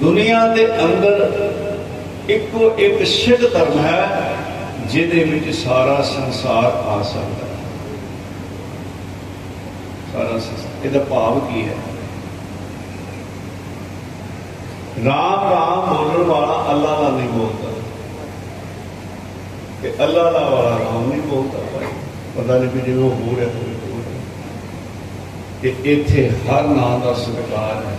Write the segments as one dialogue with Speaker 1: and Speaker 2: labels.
Speaker 1: ਦੁਨੀਆ ਦੇ ਅੰਦਰ ਇੱਕੋ ਇੱਕ ਸਿੱਧ ਧਰਮ ਹੈ, ਜਿਹਦੇ ਵਿੱਚ ਸਾਰਾ ਸੰਸਾਰ ਆ ਸਕਦਾ ਹੈ। ਸਾਰਾ ਸੰਸਾਰ ਇਹਦਾ ਭਾਵ ਕੀ ਹੈ? ਰਾਮ ਰਾਮ ਬੋਲਣ ਵਾਲਾ ਅੱਲਾ ਦਾ ਨਹੀਂ ਬੋਲਦਾ। ਤੇ ਅੱਲਾ ਦਾ ਵਾਲਾ ਰਾਮ ਨਹੀਂ ਬੋਲਦਾ ਪਤਾ ਨਹੀਂ ਵੀ ਜੇ ਉਹ ਹੋ ਰਿਹਾ ਤੇ ਇੱਥੇ ਹਰ ਨਾਂ ਦਾ ਸਤਿਕਾਰ ਹੈ।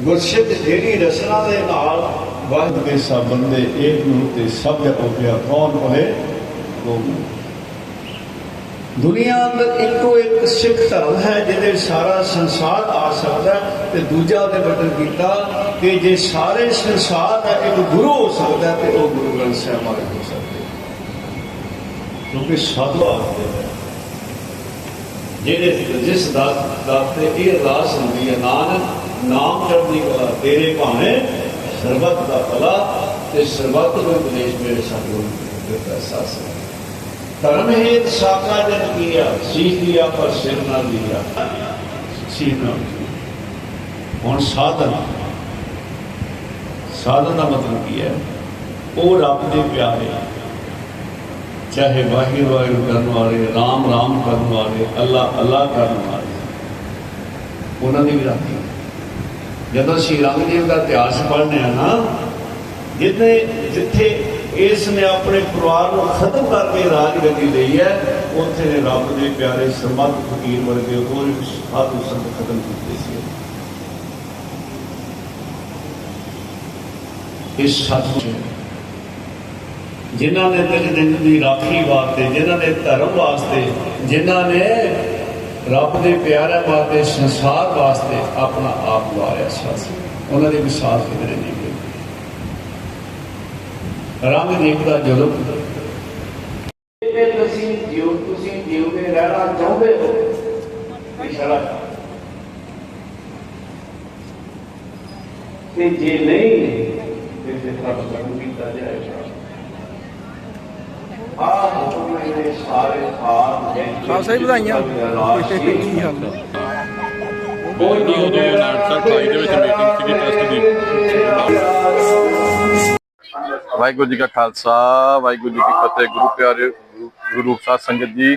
Speaker 1: ਗੁਰਸਿੱਧ ਜਿਹੜੀ ਰਸਨਾ ਦੇ ਨਾਲ ਵਾਹਿਦ ਦੇ ਸਭ ਬੰਦੇ ਇੱਕ ਨੂੰ ਤੇ ਸਭ ਜਗ ਕੌਣ ਹੋਏ? ਉਹ ਦੁਨੀਆ ਅੰਦਰ ਇੱਕੋ ਇੱਕ ਸਿੱਖ ਧਰਮ ਹੈ ਜਿਹਦੇ ਸਾਰਾ ਸੰਸਾਰ ਆ ਸਕਦਾ ਹੈ ਤੇ ਦੂਜਾ ਉਹਨੇ ਬਟਨ ਕੀਤਾ ਕਿ ਜੇ ਸਾਰੇ ਸੰਸਾਰ ਦਾ ਇੱਕ ਗੁਰੂ ਹੋ ਸਕਦਾ ਤੇ ਉਹ ਗੁਰੂ ਗ੍ਰੰਥ ਸਾਹਿਬ ਮਹਾਰਾਜ ਹੋ ਸਕਦੇ ਕਿਉਂਕਿ ਸਾਧੂ ਆਖਦੇ ਨੇ। ਜਿਹੜੇ ਜਿਸ ਦਾ ਦਾ ਇਹ ਅਰਦਾਸ ਹੁੰਦੀ ਹੈ, ਨਾਨਕ ਨਾਮ ਚੜ੍ਹਦੀ ਕਲਾ ਤੇਰੇ ਭਾਣੇ, ਸਰਬੱਤ ਦਾ ਭਲਾ ਤੇ ਸਰਬੱਤ ਨੂੰ ਉਪਦੇਸ਼ ਮੇਰੇ ਸਤਿਗੁਰੂ ਦੇ ਪ੍ਰਸਾਦ ਧਰਮ ਹੇਤ ਸਾਕਾ ਜਨ ਕੀਆ ਸੀਖ ਲਿਆ ਪਰ ਸਿਰ ਨਾ ਲਿਆ ਸੀਖ ਨਾ ਹੁਣ ਸਾਧਨ। ਸਾਧਨ ਦਾ ਮਤਲਬ ਕੀ ਹੈ? ਉਹ ਰੱਬ ਦੇ ਪਿਆਰੇ, ਚਾਹੇ ਵਾਹਿਗੁਰੂ ਵਾਹਿਗੁਰੂ ਕਰਨ ਵਾਲੇ, ਰਾਮ ਰਾਮ ਕਰਨ ਵਾਲੇ, ਅੱਲਾ ਅੱਲਾ ਕਰਨ ਵਾਲੇ। ਉਹਨਾਂ ਦੀ ਵੀ ਰਾਖੀ। ਜਦੋਂ ਸ਼੍ਰੀ ਰਾਮਦੇਵ ਦਾ ਇਤਿਹਾਸ ਪੜ੍ਹਨੇ ਆ ਨਾ, ਜਿੱਥੇ ਜਿੱਥੇ ਇਸ ਨੇ ਆਪਣੇ ਪਰਿਵਾਰ ਨੂੰ ਖਤਮ ਕਰਕੇ ਰਾਜਗੱਦੀ ਲਈ ਹੈ, ਉੱਥੇ ਨੇ ਰੱਬ ਦੇ ਪਿਆਰੇ ਸਰਬੱਤ ਫਕੀਰ ਵਰਗੇ ਹੋਰ ਸਾਧੂ ਸੰਤ ਖਤਮ ਕੀਤੇ ਸੀ। ਇਸ ਸੱਚ ਜਿਨ੍ਹਾਂ ਨੇ ਤਿੰਨ ਦਿਨ ਦੀ ਰਾਖੀ ਵਾਸਤੇ, ਜਿਨ੍ਹਾਂ ਨੇ ਧਰਮ ਵਾਸਤੇ, ਜਿਨ੍ਹਾਂ ਨੇ ਰੱਬ ਦੇ ਪਿਆਰਿਆਂ ਵਾਸਤੇ ਸੰਸਾਰ ਵਾਸਤੇ ਆਪਣਾ ਆਪ ਲਵਾਇਆ ਸੀ ਉਹਨਾਂ ਦੀ ਮਿਸਾਲ ਕਿਧਰੇ ਨਹੀਂ ਗਈ ਰੰਗ ਦੇਖਦਾ ਜਦੋਂ ਇਹ ਤੁਸੀਂ ਜਿਉ ਤੁਸੀਂ ਜਿਉਂਦੇ ਰਹਿਣਾ ਚਾਹੁੰਦੇ ਹੋ ਇਸ਼ਾਰਾ ਤੇ ਜੇ ਨਹੀਂ, ਤੇ ਫਿਰ ਰੱਬ ਤੁਹਾਨੂੰ ਕੀਤਾ ਜਾਏਗਾ ਆ ਹੁਕਮ ਇਹਦੇ ਸਾਰੇ ਖਾਨ ਦੇ
Speaker 2: ਖਾਲਸਾ ਜੀ ਵਧਾਈਆਂ। ਕੀ ਹਾਲ
Speaker 3: ਬਹੁਤ ਨਿਊ 2028 ਦੇ ਵਿੱਚ ਮੀਟਿੰਗ ਸੀਗੀ ਟਰਸਟ ਦੀ। ਵਾਹਿਗੁਰੂ ਜੀ ਕਾ ਖਾਲਸਾ ਵਾਹਿਗੁਰੂ ਜੀ ਕੀ ਫਤਿਹ। ਗੁਰੂ ਪਿਆਰੇ ਗੁਰੂ ਰੂਪ ਸਾਧ ਸੰਗਤ ਜੀ,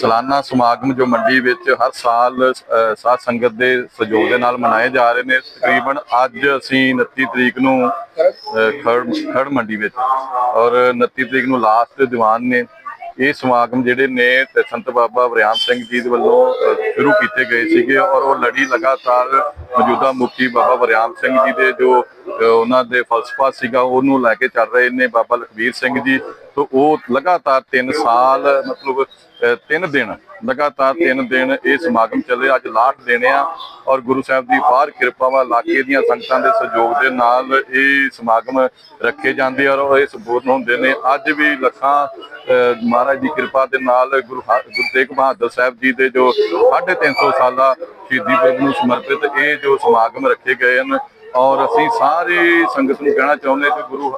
Speaker 3: ਸਾਲਾਨਾ ਸਮਾਗਮ ਜੋ ਮੰਡੀ ਵਿੱਚ ਹਰ ਸਾਲ ਸਾਧ ਸੰਗਤ ਦੇ ਸਹਿਯੋਗ ਦੇ ਨਾਲ ਮਨਾਏ ਜਾ ਰਹੇ ਨੇ। ਤਕਰੀਬਨ ਅੱਜ ਅਸੀਂ 29 ਤਰੀਕ ਨੂੰ ਖੜ ਖੜ ਮੰਡੀ ਵਿੱਚ ਔਰ 29 ਤਰੀਕ ਨੂੰ ਲਾਸਟ ਦੀਵਾਨ ਨੇ। ਇਹ ਸਮਾਗਮ ਜਿਹੜੇ ਨੇ ਸੰਤ ਬਾਬਾ ਵਰਿਆਮ ਸਿੰਘ ਜੀ ਦੇ ਵੱਲੋਂ ਸ਼ੁਰੂ ਕੀਤੇ ਗਏ ਸੀਗੇ ਔਰ ਉਹ ਲੜੀ ਲਗਾਤਾਰ ਮੌਜੂਦਾ ਮੁਖੀ ਬਾਬਾ ਵਰਿਆਮ ਸਿੰਘ ਜੀ ਦੇ ਜੋ ਉਹਨਾਂ ਦੇ ਫਲਸਫਾ ਸੀਗਾ, ਉਹਨੂੰ ਲੈ ਕੇ ਚੱਲ ਰਹੇ ਨੇ ਬਾਬਾ ਲਖਬੀਰ ਸਿੰਘ ਜੀ। ਤੋਂ ਉਹ ਲਗਾਤਾਰ 3 ਸਾਲ, ਮਤਲਬ 3 ਦਿਨ, ਲਗਾਤਾਰ 3 ਦਿਨ ਇਹ ਸਮਾਗਮ ਚੱਲੇ ਅੱਜ ਲਾਸਟ ਦੇਣੇ ਆ ਔਰ ਗੁਰੂ ਸਾਹਿਬ ਦੀ ਬਾਹਰ ਕਿਰਪਾ ਵਾ ਇਲਾਕੇ ਦੀਆਂ ਸੰਗਤਾਂ ਦੇ ਸਹਿਯੋਗ ਦੇ ਨਾਲ ਇਹ ਸਮਾਗਮ ਰੱਖੇ ਜਾਂਦੇ ਔਰ ਇਹ ਸੰਪੂਰਨ ਹੁੰਦੇ ਨੇ। ਅੱਜ ਵੀ ਲੱਖਾਂ ਮਹਾਰਾਜ ਦੀ ਕਿਰਪਾ ਦੇ ਨਾਲ ਗੁਰੂ ਹਾ- ਗੁਰੂ ਤੇਗ ਬਹਾਦਰ ਸਾਹਿਬ ਜੀ ਦੇ ਜੋ 350 ਸਾਲਾ ਸ਼ਹੀਦੀ ਪੁਰਬ ਨੂੰ ਸਮਰਪਿਤ ਇਹ ਜੋ ਸਮਾਗਮ ਰੱਖੇ ਗਏ ਹਨ ਔਰ ਅਸੀਂ ਸਾਰੀ ਸੰਗਤ ਨੂੰ ਕਹਿਣਾ ਚਾਹੁੰਦੇ ਕਿ ਗੁਰੂ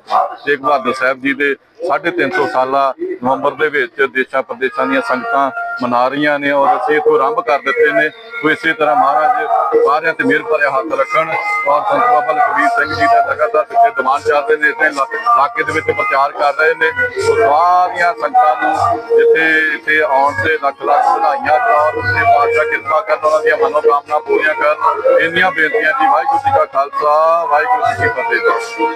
Speaker 3: ਤੇਗ ਬਹਾਦਰ ਸਾਹਿਬ ਜੀ ਦੇ 350 ਸਾਲਾ ਨਵੰਬਰ ਦੇ ਵਿੱਚ ਦੇਸ਼ਾਂ ਪ੍ਰਦੇਸ਼ਾਂ ਦੀਆਂ ਸੰਗਤਾਂ ਮਨਾ ਰਹੀਆਂ ਨੇ ਔਰ ਅਸੀਂ ਇਥੋਂ ਆਰੰਭ ਕਰ ਦਿੱਤੇ ਨੇ। ਸੋ ਇਸੇ ਤਰ੍ਹਾਂ ਮਹਾਰਾਜ ਸਾਰਿਆਂ ਤੇ ਮਿਹਰ ਭਰਿਆ ਹੱਥ ਰੱਖਣ ਔਰ ਸੰਤ ਬਾਬਾ ਲਖਬੀਰ ਸਿੰਘ ਜੀ ਦਾ ਲਗਾਤਾਰ ਪਿੱਛੇ ਦੀਵਾਨ ਚੱਲ ਰਹੇ ਨੇ ਇਸੇ ਇਲਾਕੇ ਦੇ ਵਿੱਚ ਪ੍ਰਚਾਰ ਕਰ ਰਹੇ ਨੇ। ਸੋ ਸਾਰੀਆਂ ਸੰਗਤਾਂ ਨੂੰ ਜਿੱਥੇ ਇੱਥੇ ਆਉਣ ਤੇ ਲੱਖ ਲੱਖ ਵਧਾਈਆਂ ਔਰ ਉਸੇ ਪਾਤਸ਼ਾਹ ਕਿਰਪਾ ਕਰਨ, ਉਹਨਾਂ ਦੀਆਂ ਮਨੋਕਾਮਨਾ ਪੂਰੀਆਂ ਕਰਨ। ਇੰਨੀਆਂ ਬੇਨਤੀਆਂ ਜੀ, ਵਾਹਿਗੁਰੂ ਜੀ ਕਾ ਖਾਲਸਾ, ਵਾਹਿਗੁਰੂ ਜੀ ਕੀ ਫਤਿਹ।